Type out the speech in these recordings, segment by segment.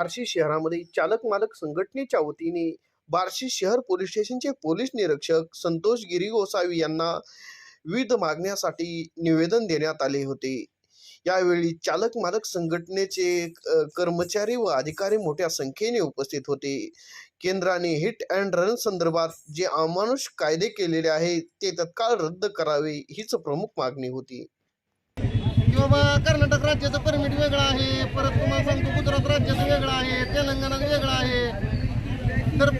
बार्शी शहरामध्ये चालक मालक संघटनेच्या वतीने बार्शी शहर पोलीस स्टेशनचे पोलीस निरीक्षक संतोष गिरी गोसावी यांना विविध मागण्यासाठी निवेदन देण्यात आले होते. यावेळी चालक मालक संघटनेचे कर्मचारी व अधिकारी मोठ्या संख्येने उपस्थित होते. केंद्राने हिट अँड रन संदर्भात जे अमानुष कायदे केलेले आहेत ते तत्काळ रद्द करावे हीच प्रमुख मागणी होती. बाबा राज्याचं परमिट वेगळं आहे. परत तुम्हाला सांगतो गुजरात राज्याचं वेगळं आहे तेलंगणाचं वेगळं आहे. तर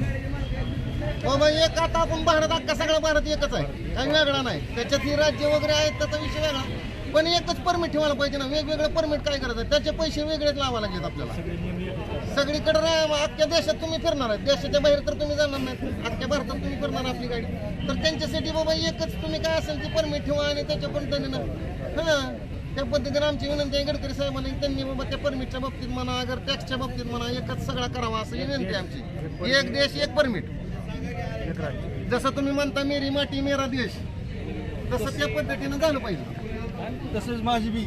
बाबा एक आता आपण भारत अख्खा सगळा भारत एकच आहे. काही वेगळा नाही. त्याच्यात ही राज्य वगैरे आहेत त्याचा विषय वेगळा. पण एकच परमिट ठेवायला पाहिजे ना. वेगवेगळं परमिट काय करायचं? त्याचे पैसे वेगळेच लावायला लागेल आपल्याला. सगळीकडे रा- अख्ख्या देशात तुम्ही फिरणार आहे देशाच्या बाहेर तर तुम्ही जाणार नाही अख्ख्या भारतात तुम्ही फिरणार आपली गाडी. तर त्यांच्यासाठी बाबा एकच तुम्ही काय असेल ते परमिट ठेवा आणि त्याच्या पद्धतीनं हां? त्या पद्धतीने आमची विनंती आहे गडकरी साहेबांनी त्यांनी बाबा त्या परमिटच्या बाबतीत म्हणा अगर टॅक्सच्या बाबतीत म्हणा एकच सगळा करावा असं विनंती आहे आमची. एक देश एक परमिट जसं तुम्ही म्हणता मेरी माटी मेरा देश. तसं त्या पद्धतीनं झालं पाहिजे. तसेच माझी बी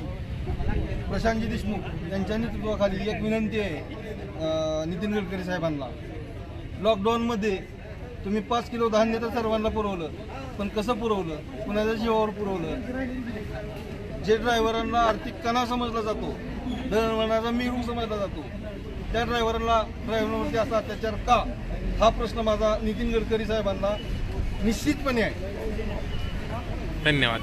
प्रशांतजी देशमुख यांच्या नेतृत्वाखाली एक विनंती आहे नितीन गडकरी साहेबांना. लॉकडाऊनमध्ये तुम्ही पाच किलो धान्य तर सर्वांना पुरवलं पण कसं पुरवलं? कुणाच्या जीवावर पुरवलं? जे ड्रायव्हरांना आर्थिक कणा समजला जातो दळणवळणाचा मेरू समजला जातो त्या ड्रायव्हरांना ड्रायव्हरवरती असा अत्याचार का? हा प्रश्न माझा नितीन गडकरी साहेबांना निश्चितपणे आहे. धन्यवाद.